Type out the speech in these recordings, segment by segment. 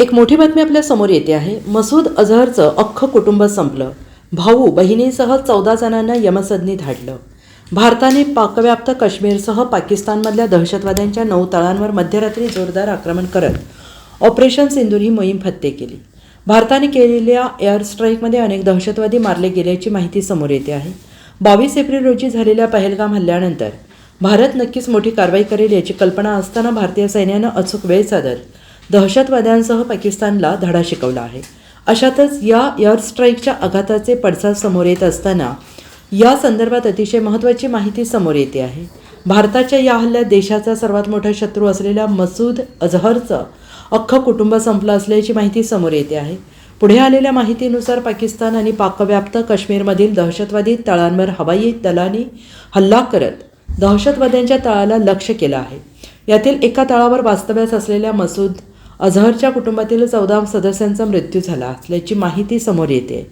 एक मोठी बातमी आपल्यासमोर येते आहे. मसूद अझहरचं अख्खं कुटुंब संपलं. भाऊ बहिणीसह चौदा जणांना यमसदनी धाडलं. भारताने पाकव्याप्त काश्मीरसह पाकिस्तानमधल्या दहशतवाद्यांच्या नऊ तळांवर मध्यरात्री जोरदार आक्रमण करत ऑपरेशन सिंदूर ही मोहीम फत्ते केली. भारताने केलेल्या एअर स्ट्राईकमध्ये अनेक दहशतवादी मारले गेल्याची माहिती समोर येते आहे. बावीस एप्रिल रोजी झालेल्या पहलगाम हल्ल्यानंतर भारत नक्कीच मोठी कारवाई करेल याची कल्पना असताना भारतीय सैन्यानं अचूक वेळ साधत दहशतवाद्यांसह पाकिस्तानला धडा शिकवला आहे. अशातच या एअर स्ट्राईकच्या आघाताचे पडसाद समोर येत असताना या संदर्भात अतिशय महत्त्वाची माहिती समोर येते आहे. भारताच्या या हल्ल्यात देशाचा सर्वात मोठा शत्रू असलेल्या मसूद अझहरचं अख्खं कुटुंब संपलं असल्याची माहिती समोर येते आहे. पुढे आलेल्या माहितीनुसार पाकिस्तान आणि पाकव्याप्त काश्मीरमधील दहशतवादी तळांवर हवाई दलाने हल्ला करत दहशतवाद्यांच्या तळाला लक्ष्य केलं आहे. यातील एका तळावर वास्तव्यास असलेल्या मसूद अझहरच्या कुटुंबातील चौदा सदस्यांचा मृत्यू झाला असल्याची माहिती समोर येते.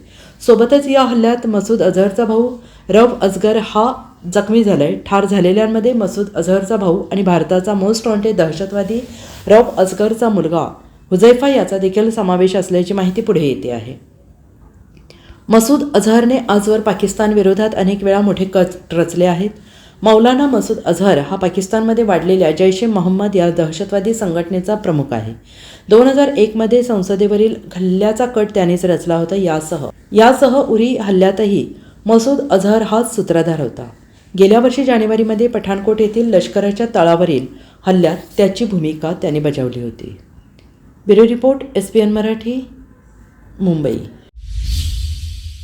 सोबतच या हल्ल्यात मसूद अझहरचा भाऊ रफ अजगर हा जखमी झालाय. ठार झालेल्यांमध्ये मसूद अझहरचा भाऊ आणि भारताचा मोस्ट वॉन्टेड दहशतवादी रफ अजगरचा मुलगा हुजैफा याचा देखील समावेश असल्याची माहिती पुढे येते आहे. मसूद अझहरने आजवर पाकिस्तान विरोधात अनेक वेळा मोठे कच रचले आहेत. मौलाना मसूद अझहर हा पाकिस्तानमध्ये वाढलेल्या जैश ए मोहम्मद या दहशतवादी संघटनेचा प्रमुख आहे. दोन हजार एकमध्ये संसदेवरील हल्ल्याचा कट त्यानेच रचला होता. यासह यासह उरी हल्ल्यातही मसूद अझहर हाच सूत्रधार होता. गेल्या वर्षी जानेवारीमध्ये पठाणकोट येथील लष्कराच्या तळावरील हल्ल्यात त्याची भूमिका त्याने बजावली होती. Bureau report S P N Marathi Mumbai.